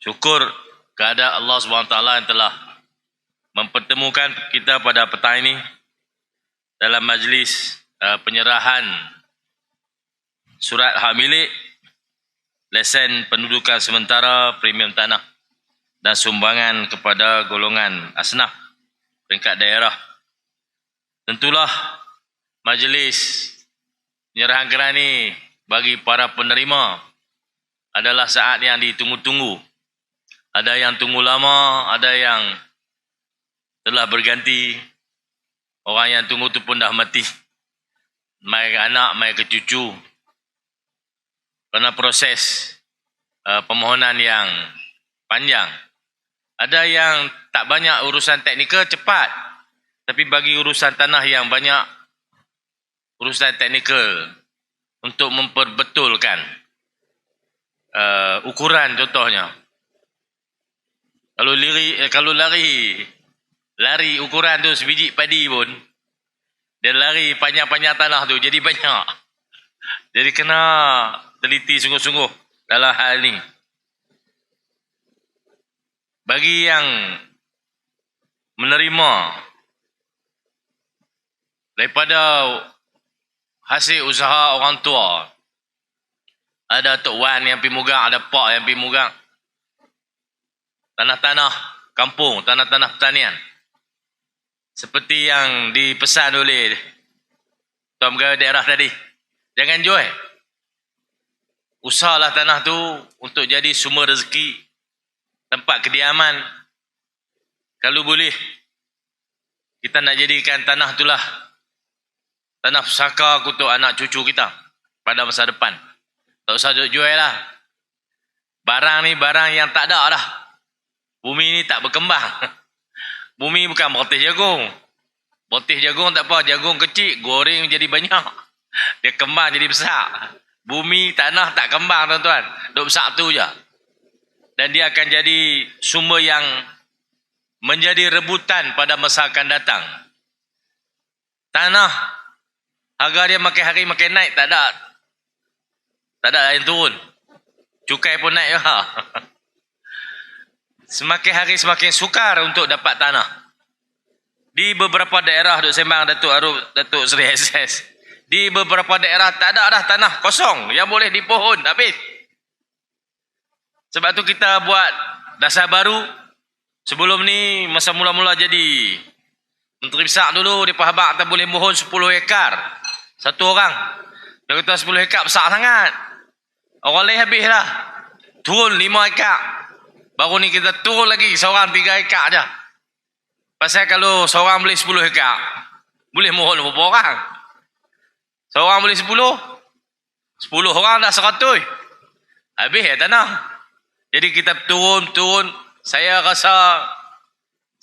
Syukur kepada Allah SWT yang telah mempertemukan kita pada petang ini dalam majlis uh, penyerahan surat hak milik lesen pendudukan sementara premium tanah dan sumbangan kepada golongan asnaf peringkat daerah. Tentulah majlis penyerahan geran ini bagi para penerima adalah saat yang ditunggu-tunggu. Ada yang tunggu lama, ada yang telah berganti. Orang yang tunggu tu pun dah mati. Mai ke anak, mai ke cucu. Kerana proses uh, permohonan yang panjang. Ada yang tak banyak urusan teknikal cepat. Tapi bagi urusan tanah yang banyak urusan teknikal untuk memperbetulkan uh, ukuran contohnya. Kalau lari, eh, kalau lari, lari ukuran tu sebiji padi pun, dia lari panjang-panjang tanah tu jadi banyak. Jadi kena teliti sungguh-sungguh dalam hal ni. Bagi yang menerima daripada hasil usaha orang tua, ada Tok Wan yang pergi mugang, ada Pak yang pergi mugang. Tanah-tanah kampung, tanah-tanah pertanian. Seperti yang dipesan oleh Tuan Pegawai Daerah tadi. Jangan jual. Usahalah tanah tu untuk jadi sumber rezeki, tempat kediaman. Kalau boleh, kita nak jadikan tanah itulah tanah pusaka untuk anak cucu kita pada masa depan. Tak usah jual lah. Barang ni barang yang tak ada dah. Bumi ni tak berkembang. Bumi bukan bertih jagung. Bertih jagung tak apa. Jagung kecil, goreng jadi banyak. Dia kembang jadi besar. Bumi, tanah tak kembang tuan-tuan. Duk besar tu je. Dan dia akan jadi sumber yang menjadi rebutan pada masa akan datang. Tanah, harga dia makin hari makin naik, tak ada. Tak ada yang turun. Cukai pun naik juga. Semakin hari semakin sukar untuk dapat tanah. Di beberapa daerah, Duk Sembang, Datuk Arub, Datuk Seri SS. Di beberapa daerah tak ada dah tanah kosong yang boleh dipohon habis. Sebab tu kita buat dasar baru. Sebelum ni masa mula-mula jadi Menteri Besar dulu di Pahabak kita boleh mohon 10 hektar. Satu orang. Dia kata 10 hektar besar sangat. Orang lain habis lah. Turun 5 hektar. Baru ni kita turun lagi seorang 3 hektar aja. Pasal kalau seorang boleh 10 hektar, boleh mohon berapa orang? Seorang boleh sepuluh. Sepuluh orang dah seratus. Habis ya tanah. Jadi kita turun-turun. Saya rasa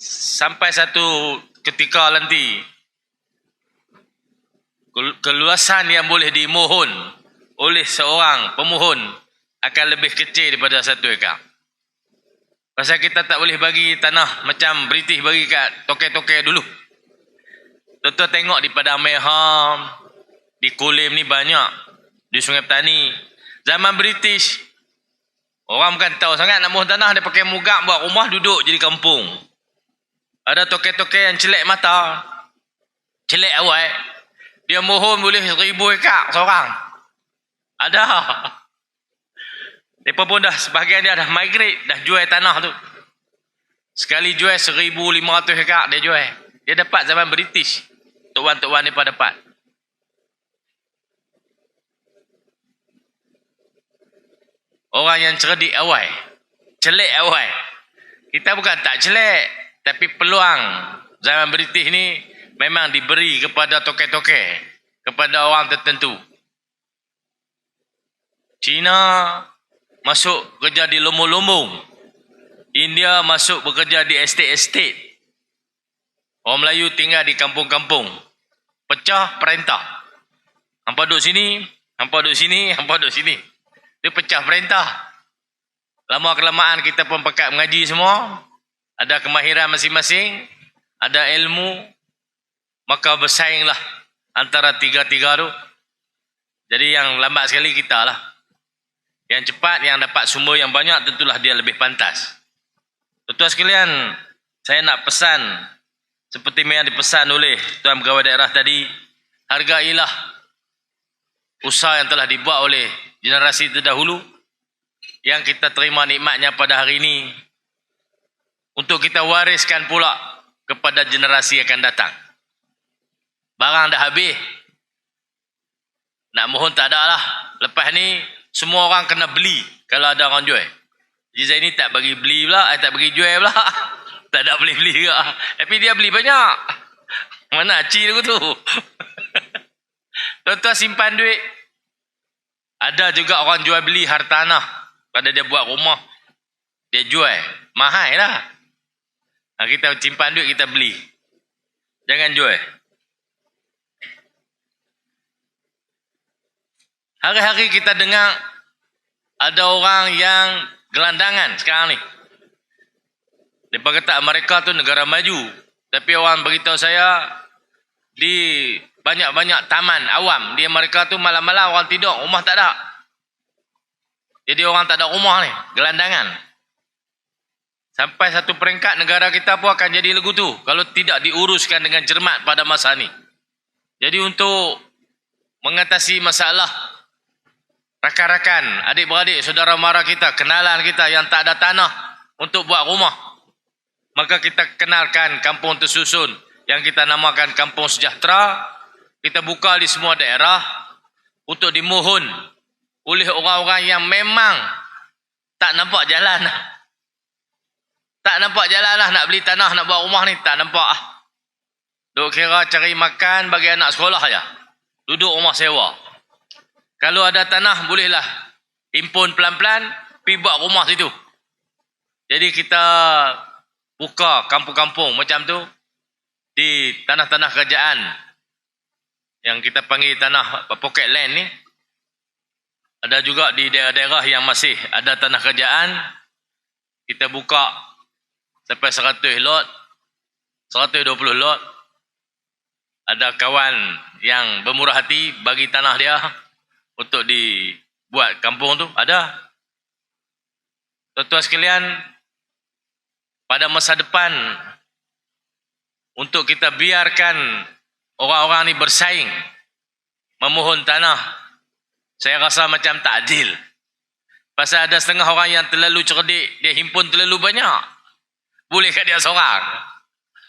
sampai satu ketika nanti keluasan yang boleh dimohon oleh seorang pemohon akan lebih kecil daripada satu ekar. Pasal kita tak boleh bagi tanah macam British bagi kat toke-toke dulu. Tuan-tuan tengok di Padang Meham, di Kulim ni banyak. Di Sungai Petani. Zaman British. Orang bukan tahu sangat nak mohon tanah. Dia pakai mugak buat rumah duduk jadi kampung. Ada toke-toke yang celek mata. Celek awal. Dia mohon boleh seribu ekak seorang. Ada. Mereka pun dah sebahagian dia dah migrate. Dah jual tanah tu. Sekali jual seribu lima ratus ekak dia jual. Dia dapat zaman British. Tuan-tuan ni pada dapat. Orang yang cerdik awal. Celik awal. Kita bukan tak celik. Tapi peluang zaman British ni memang diberi kepada toke-toke. Kepada orang tertentu. Cina masuk kerja di lumbung-lumbung. India masuk bekerja di estate-estate. Orang Melayu tinggal di kampung-kampung. Pecah perintah. Hampa duduk sini, hampa duduk sini, hampa duduk sini. Dia pecah perintah. Lama kelamaan kita pun pekat mengaji semua. Ada kemahiran masing-masing. Ada ilmu. Maka bersainglah antara tiga-tiga tu. Jadi yang lambat sekali kita lah. Yang cepat, yang dapat sumber yang banyak, tentulah dia lebih pantas. Tuan-tuan sekalian, saya nak pesan seperti yang dipesan oleh Tuan Pegawai Daerah tadi, hargailah usaha yang telah dibuat oleh generasi terdahulu yang kita terima nikmatnya pada hari ini untuk kita wariskan pula kepada generasi yang akan datang. Barang dah habis. Nak mohon tak ada lah. Lepas ni, semua orang kena beli kalau ada orang jual. Jadi saya ni tak bagi beli pula, eh, tak bagi jual pula. tak ada beli-beli juga. Tapi dia beli banyak. Mana cik aku tu? Tuan-tuan simpan duit. Ada juga orang jual beli hartanah. Pada dia buat rumah. Dia jual. Mahal lah. Ha, kita simpan duit, kita beli. Jangan jual. Hari-hari kita dengar ada orang yang gelandangan sekarang ni. Mereka kata mereka tu negara maju. Tapi orang beritahu saya di banyak-banyak taman awam. Dia mereka tu malam-malam orang tidur, rumah tak ada. Jadi orang tak ada rumah ni, gelandangan. Sampai satu peringkat negara kita pun akan jadi legu tu. Kalau tidak diuruskan dengan cermat pada masa ni. Jadi untuk mengatasi masalah rakan-rakan, adik-beradik, saudara mara kita, kenalan kita yang tak ada tanah untuk buat rumah. Maka kita kenalkan kampung tersusun yang kita namakan kampung sejahtera. Kita buka di semua daerah untuk dimohon oleh orang-orang yang memang tak nampak jalan. Tak nampak jalan lah nak beli tanah, nak buat rumah ni. Tak nampak lah. Duk kira cari makan bagi anak sekolah saja. Duduk rumah sewa. Kalau ada tanah bolehlah impun pelan-pelan pergi buat rumah situ. Jadi kita buka kampung-kampung macam tu di tanah-tanah kerajaan yang kita panggil tanah pocket land ni. Ada juga di daerah-daerah yang masih ada tanah kerajaan kita buka sampai 100 lot 120 lot ada kawan yang bermurah hati bagi tanah dia untuk dibuat kampung tu? Ada. Tuan-tuan sekalian, pada masa depan, untuk kita biarkan orang-orang ni bersaing, memohon tanah, saya rasa macam tak adil. Pasal ada setengah orang yang terlalu cerdik, dia himpun terlalu banyak. Boleh kat dia seorang.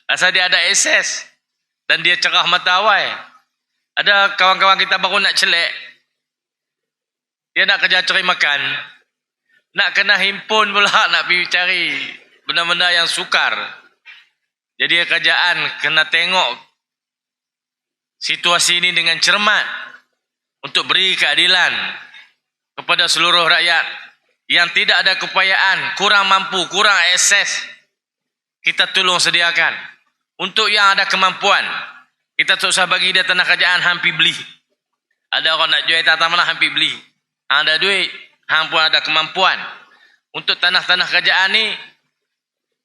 Asal dia ada akses. Dan dia cerah mata awal. Ada kawan-kawan kita baru nak celek, dia nak kerja cari makan. Nak kena himpun pula nak pergi cari benda-benda yang sukar. Jadi kerajaan kena tengok situasi ini dengan cermat untuk beri keadilan kepada seluruh rakyat yang tidak ada kepayaan, kurang mampu, kurang akses. Kita tolong sediakan. Untuk yang ada kemampuan, kita tak usah bagi dia tanah kerajaan hampir beli. Ada orang nak jual tanah mana hampir beli. Ada duit, hang pun ada kemampuan. Untuk tanah-tanah kerajaan ni,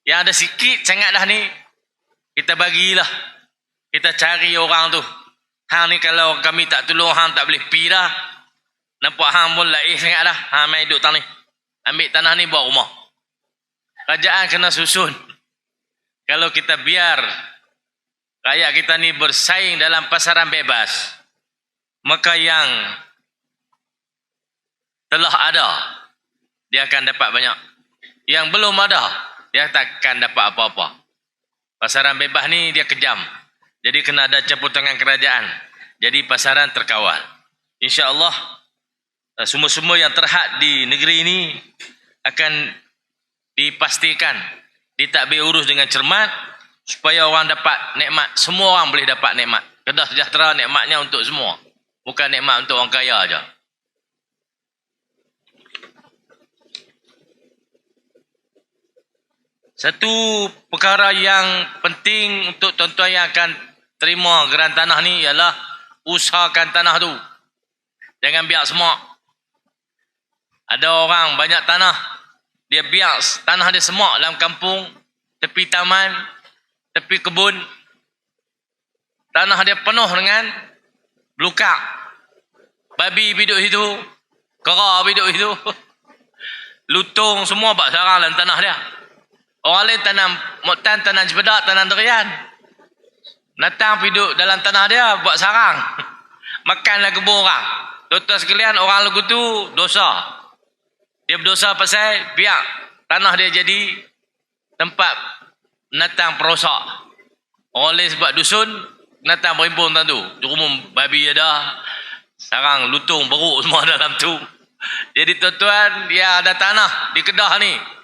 yang ada sikit sangat dah ni, kita bagilah. Kita cari orang tu. Hang ni kalau kami tak tolong, hang tak boleh pi dah. Nampak hang pun laih sangat dah. Hang main duduk tanah ni. Ambil tanah ni buat rumah. Kerajaan kena susun. Kalau kita biar rakyat kita ni bersaing dalam pasaran bebas, maka yang telah ada, dia akan dapat banyak. Yang belum ada, dia takkan dapat apa-apa. Pasaran bebas ni dia kejam. Jadi kena ada campur tangan kerajaan. Jadi pasaran terkawal. InsyaAllah, eh, semua-semua yang terhad di negeri ini akan dipastikan ditakbir urus dengan cermat supaya orang dapat nikmat. Semua orang boleh dapat nikmat. Kedah sejahtera nikmatnya untuk semua. Bukan nikmat untuk orang kaya aja. Satu perkara yang penting untuk tuan-tuan yang akan terima geran tanah ni ialah usahakan tanah tu. Jangan biar semua. Ada orang banyak tanah. Dia biar tanah dia semua dalam kampung, tepi taman, tepi kebun. Tanah dia penuh dengan belukak. Babi hidup situ. Kera hidup itu. Lutung semua bak sarang dalam tanah dia. Orang lain tanam moktan, tanam cepedak, tanam durian. Natang hidup dalam tanah dia buat sarang. Makanlah kebun orang. Tuan-tuan sekalian, orang lagu tu dosa. Dia berdosa pasal biar tanah dia jadi tempat natang perosak. Orang lain sebab dusun, natang berimpun tu. Jurumum babi ada, sarang lutung beruk semua dalam tu. Jadi tuan-tuan, dia ada tanah di Kedah ni.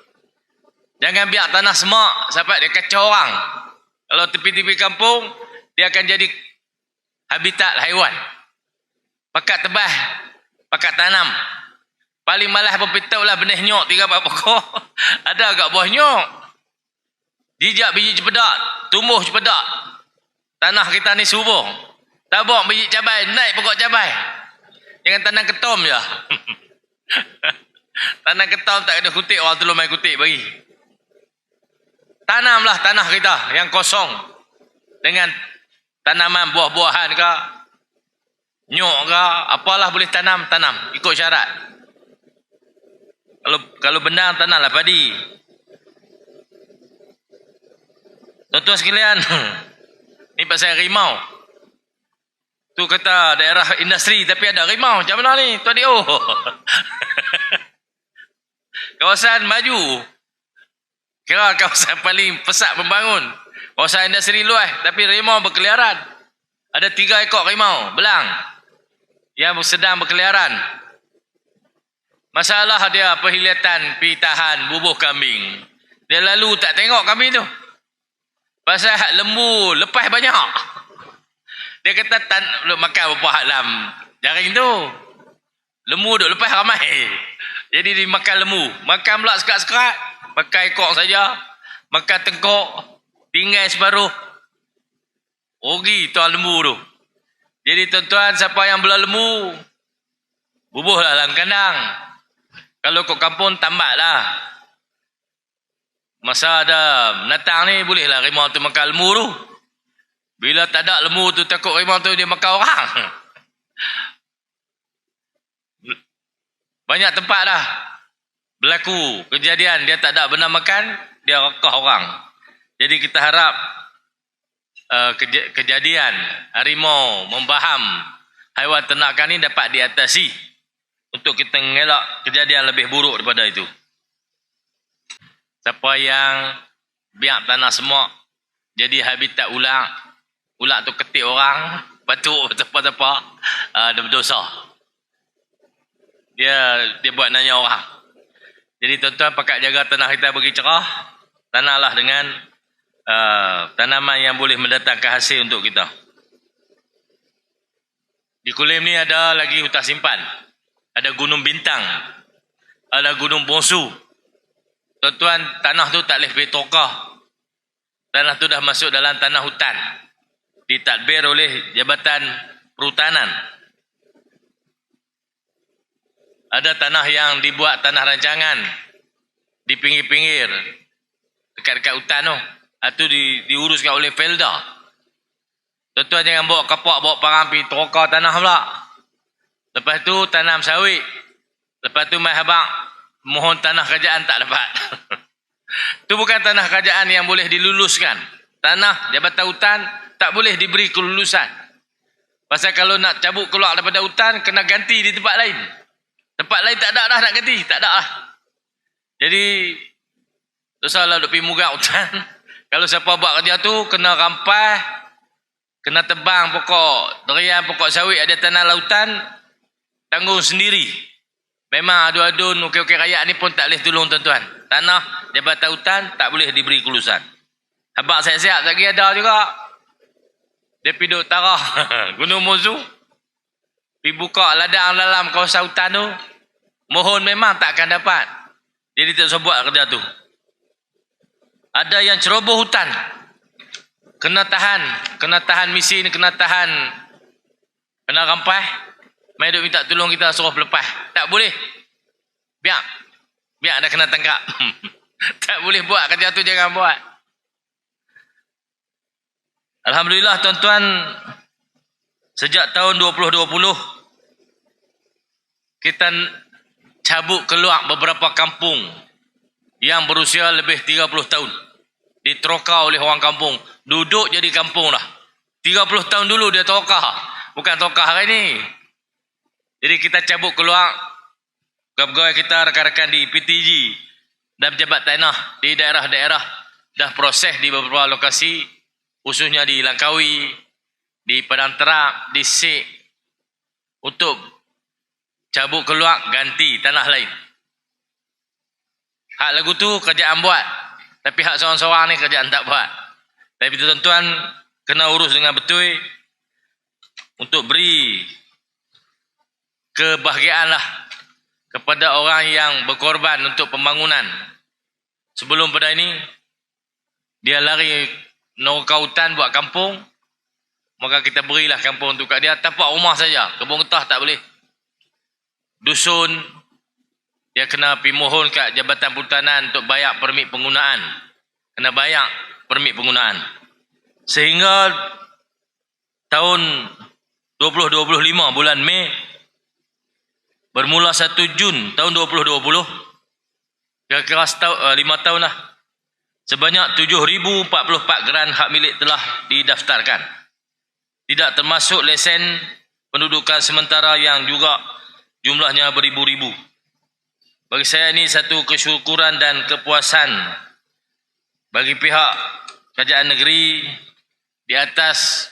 Jangan biar tanah semak sampai dia kacau orang. Kalau tepi-tepi kampung, dia akan jadi habitat haiwan. Pakat tebas, pakat tanam. Paling malas berpitau lah benih nyok tiga empat pokok. Ada agak buah nyok. Jijak biji cepedak, tumbuh cepedak. Tanah kita ni subur. Tabuk biji cabai, naik pokok cabai. Jangan tanam ketom je. tanam ketom tak kena kutik, orang tolong main kutik bagi. Tanamlah tanah kita yang kosong. Dengan tanaman buah-buahan ke, nyok ke, apalah boleh tanam, tanam. Ikut syarat. Kalau kalau benda tanahlah padi. Tuan-tuan sekalian, ni pasal rimau. Tu kata daerah industri tapi ada rimau. Macam mana ni? Tuan Dio. kawasan maju. Kira kawasan paling pesat membangun. Kawasan industri luas tapi rimau berkeliaran. Ada tiga ekor rimau belang yang sedang berkeliaran. Masalah dia perhilatan pitahan bubuh kambing. Dia lalu tak tengok kambing tu. Pasal lembu lepas banyak. Dia kata tan makan berapa dalam jaring tu. Lembu duk lepas ramai. Jadi dia makan lembu. Makan pula sekat-sekat. Makan ekor saja. Makan tengkok. Tinggal separuh. Rugi tuan lembu tu. Jadi tuan-tuan siapa yang belah lembu. Bubuhlah dalam kandang. Kalau kau kampung tambah lah. Masa ada natang ni bolehlah rimau tu makan lembu tu. Bila tak ada lembu tu takut rimau tu dia makan orang. Banyak tempat dah. Berlaku kejadian dia tak ada benda makan, dia rekah orang. Jadi kita harap uh, kej kejadian harimau membaham haiwan ternakan ini dapat diatasi untuk kita mengelak kejadian lebih buruk daripada itu. Siapa yang biar tanah semua jadi habitat ular, ular tu ketik orang, batuk apa-apa, uh, dia berdosa. Dia dia buat nanya orang. Jadi tuan-tuan pakat jaga tanah kita bagi cerah, tanahlah dengan uh, tanaman yang boleh mendatangkan hasil untuk kita. Di Kulim ni ada lagi hutan simpan ada gunung bintang, ada gunung bonsu. Tuan-tuan, tanah tu tak boleh pergi tokah. Tanah tu dah masuk dalam tanah hutan. Ditadbir oleh Jabatan Perhutanan. Ada tanah yang dibuat tanah rancangan di pinggir-pinggir dekat-dekat hutan tu. Itu di, diuruskan oleh Felda. Tuan-tuan jangan bawa kapak, bawa parang pergi tokah tanah pula. Lepas tu tanam sawit. Lepas tu mai habang mohon tanah kerajaan tak dapat. tu bukan tanah kerajaan yang boleh diluluskan. Tanah jabatan hutan tak boleh diberi kelulusan. Pasal kalau nak cabut keluar daripada hutan kena ganti di tempat lain. Tempat lain tak ada dah nak ganti, tak ada lah. Jadi tu salah duk pergi mugak hutan. kalau siapa buat kerja tu kena rampas kena tebang pokok durian pokok sawit ada tanah lautan tanggung sendiri. Memang adu-adun okey-okey rakyat ni pun tak boleh tolong tuan-tuan. Tanah jabatan hutan tak boleh diberi kelulusan. Habak siap-siap lagi ada juga. Dia pergi duduk tarah Gunung Mozu. Pergi buka ladang dalam kawasan hutan tu. Mohon memang tak akan dapat. Jadi tak usah buat kerja tu. Ada yang ceroboh hutan. Kena tahan. Kena tahan misi ni. Kena tahan. Kena rampai. Mai duk minta tolong kita suruh pelepas. Tak boleh. Biar. Biar ada kena tangkap. tak boleh buat kerja tu jangan buat. Alhamdulillah tuan-tuan sejak tahun 2020 kita cabut keluar beberapa kampung yang berusia lebih 30 tahun. Diteroka oleh orang kampung. Duduk jadi kampung lah. 30 tahun dulu dia tokah. Bukan tokah hari ni. Jadi kita cabut keluar pegawai kita rakan-rakan di PTG dan pejabat tanah di daerah-daerah dah proses di beberapa lokasi khususnya di Langkawi, di Padang Terak, di Sik untuk cabut keluar ganti tanah lain. Hak lagu tu kerajaan buat. Tapi hak seorang-seorang ni kerajaan tak buat. Tapi tuan-tuan kena urus dengan betul untuk beri kebahagiaan lah kepada orang yang berkorban untuk pembangunan. Sebelum pada ini, dia lari neraka hutan buat kampung, maka kita berilah kampung untuk kat dia. Tapak rumah saja, kebun getah tak boleh. Dusun, dia kena pergi mohon kat Jabatan Perhutanan untuk bayar permit penggunaan. Kena bayar permit penggunaan. Sehingga tahun 2025 bulan Mei bermula 1 Jun tahun 2020 kira-kira setahun, uh, 5 tahun lah sebanyak 7,044 geran hak milik telah didaftarkan tidak termasuk lesen pendudukan sementara yang juga jumlahnya beribu-ribu bagi saya ini satu kesyukuran dan kepuasan bagi pihak kerajaan negeri di atas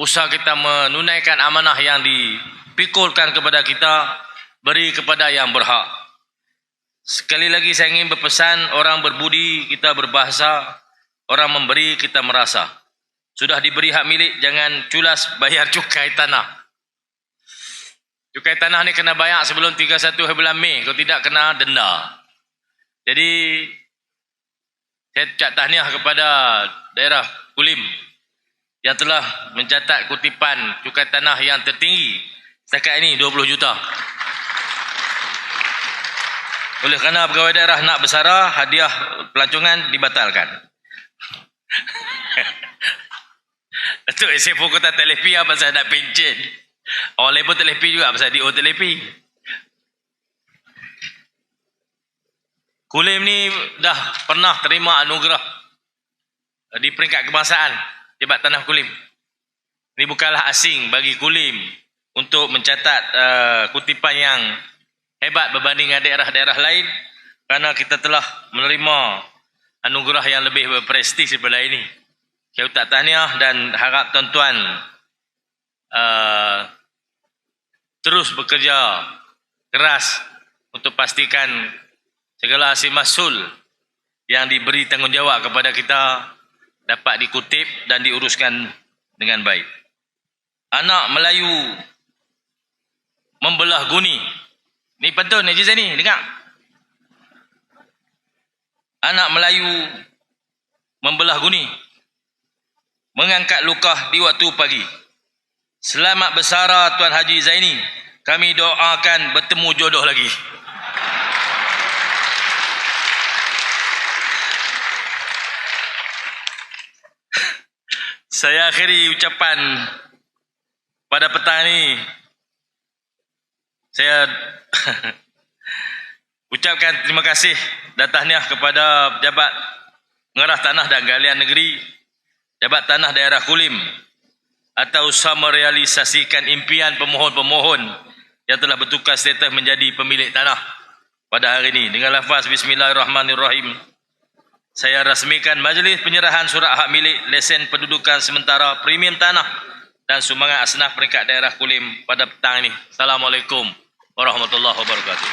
usaha kita menunaikan amanah yang di pikulkan kepada kita, beri kepada yang berhak. Sekali lagi saya ingin berpesan, orang berbudi, kita berbahasa, orang memberi, kita merasa. Sudah diberi hak milik, jangan culas bayar cukai tanah. Cukai tanah ni kena bayar sebelum 31 bulan Mei, kalau tidak kena denda. Jadi, saya ucap tahniah kepada daerah Kulim yang telah mencatat kutipan cukai tanah yang tertinggi Setakat ini 20 juta. Oleh kerana pegawai daerah nak bersara, hadiah pelancongan dibatalkan. Datuk SFO Kota Telepi apa pasal nak pencen. Orang lain pun telepi juga pasal DO telepi. Kulim ni dah pernah terima anugerah di peringkat kebangsaan Jabat Tanah Kulim. Ini bukanlah asing bagi Kulim untuk mencatat uh, kutipan yang hebat berbanding dengan daerah-daerah lain kerana kita telah menerima anugerah yang lebih berprestij daripada ini. Saya ucap tahniah dan harap tuan-tuan uh, terus bekerja keras untuk pastikan segala hasil masul yang diberi tanggungjawab kepada kita dapat dikutip dan diuruskan dengan baik. Anak Melayu membelah guni. Ni betul netizen ni, dengar. Anak Melayu membelah guni. Mengangkat luka di waktu pagi. Selamat bersara Tuan Haji Zaini. Kami doakan bertemu jodoh lagi. Saya akhiri ucapan pada petang ini saya ucapkan terima kasih dan tahniah kepada pejabat pengarah tanah dan galian negeri pejabat tanah daerah Kulim atau usaha merealisasikan impian pemohon-pemohon yang telah bertukar status menjadi pemilik tanah pada hari ini dengan lafaz bismillahirrahmanirrahim saya rasmikan majlis penyerahan surat hak milik lesen pendudukan sementara premium tanah dan sumbangan asnaf peringkat daerah Kulim pada petang ini. Assalamualaikum warahmatullahi wabarakatuh.